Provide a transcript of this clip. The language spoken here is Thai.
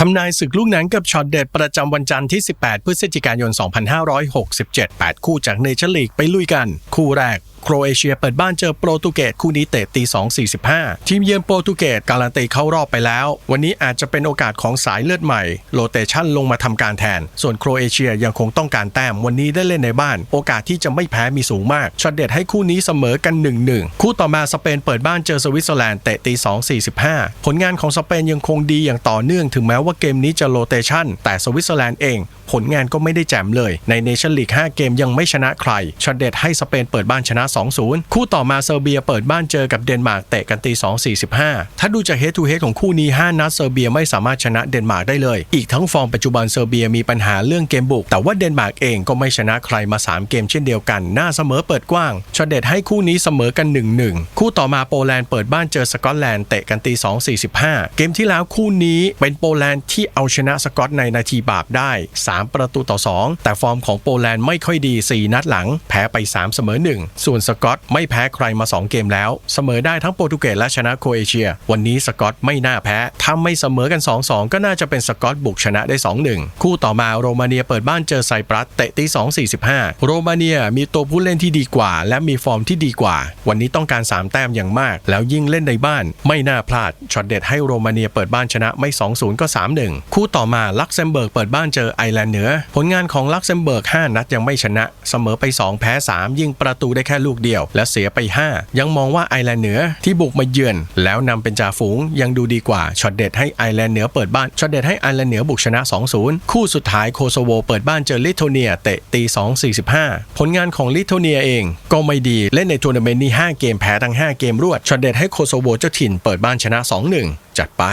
ทำนายศึกลูกหนังกับช็อตเด็ดประจำวันจันทร์ที่ 18 พฤศจิกายน 2567 8 คู่จากเนเธอร์ลีกไปลุยกัน คู่แรกโครเอเชียเปิดบ้านเจอโปรตุเกสคู่นี้เตะตี 2.45 ทีมเยือนโปรตุเกสการันตีเข้ารอบไปแล้ว วันนี้อาจจะเป็นโอกาสของสายเลือดใหม่ โลเตชันลงมาทำการแทน ส่วนโครเอเชียยังคงต้องการแต้มวันนี้ได้เล่นในบ้าน โอกาสที่จะไม่แพ้มีสูงมากช็อตเด็ดให้คู่นี้เสมอกัน 1-1 คู่ต่อมาสเปนเปิดบ้านเจอสวิตเซอร์แลนด์เตะตี 2.45 ผลงานของสเปนยังคงดีอย่างต่อเนื่องถึงแม้ว่าเกมนี้จะโลเตชันแต่สวิตเซอร์แลนด์เอง ผลงานก็ไม่ได้แจ่มเลย ในเนชั่นลีก 5 เกมยังไม่ชนะใครช็อตเด็ดให้สเปนเปิดบ้านชนะ 2-0 คู่ต่อมาเซอร์เบียเปิดบ้านเจอกับเดนมาร์กเตะกันตี2-45 ถ้าดูจากเฮดทูเฮดของคู่นี้ 5 นัดเซอร์เบียไม่สามารถชนะเดนมาร์กได้เลย อีกทั้งฟอร์มปัจจุบันเซอร์เบียมีปัญหาเรื่องเกมบุก แต่ว่าเดนมาร์กเองก็ไม่ชนะใครมา 3 เกมเช่นเดียวกัน หน้าเสมอเปิดกว้างช็อตเด็ดให้คู่นี้เสมอกัน 1-1 คู่ต่อมาโปแลนด์เปิดบ้านเจอสกอตแลนด์เตะกันตี2-45 เกมที่แล้วคู่นี้เป็นโปแลนด์ที่เอาชนะสกอตในนาทีบาปได้ 3 ประตูต่อ 2 แต่ฟอร์มของโปแลนด์ไม่ค่อยดี 4 นัดหลัง แพ้ไป 3 เสมอ 1 ส่วนสกอตไม่แพ้ใครมา 2 เกมแล้ว เสมอได้ทั้งโปรตุเกสและชนะโคเอเชีย วันนี้สกอตไม่น่าแพ้ถ้าไม่เสมอกัน 2-2 ก็น่าจะเป็นสกอตบุกชนะได้ 2-1 คู่ต่อมาโรมาเนียเปิดบ้านเจอไซปรัสเตะตี2-45 โรมาเนียมีตัวผู้เล่นที่ดีกว่า และมีฟอร์มที่ดีกว่า วันนี้ต้องการ 3 แต้มอย่างมาก แล้วยิ่งเล่นในบ้านไม่น่าพลาดช็อตเด็ดให้โรมาเนียเปิดบ้านชนะไม่ 2-0 ก็3-1 คู่ต่อมาลักเซมเบิร์กเปิดบ้านเจอไอร์แลนด์เหนือ ผลงานของลักเซมเบิร์ก 5 นัดยังไม่ชนะ เสมอไป 2 แพ้ 3 ยิงประตูได้แค่ลูกเดียว และเสียไป 5 ยังมองว่าไอร์แลนด์เหนือที่บุกมาเยือน แล้วนำเป็นจ่าฝูงยังดูดีกว่าช็อตเด็ดให้ไอร์แลนด์เหนือเปิดบ้านช็อตเด็ดให้ไอร์แลนด์เหนือบุกชนะ 2-0 คู่สุดท้ายโคโซโวเปิดบ้านเจอลิทัวเนียเตะตี 2-45 ผลงานของลิทัวเนียเอง ก็ไม่ดีเล่นในทัวร์นาเมนต์นี้5เกมแพ้ทั้ง 5 เกมรวดช็อตเด็ดให้โคโซโวเจ้าถิ่นเปิดบ้านชนะ 2-1 จัดไป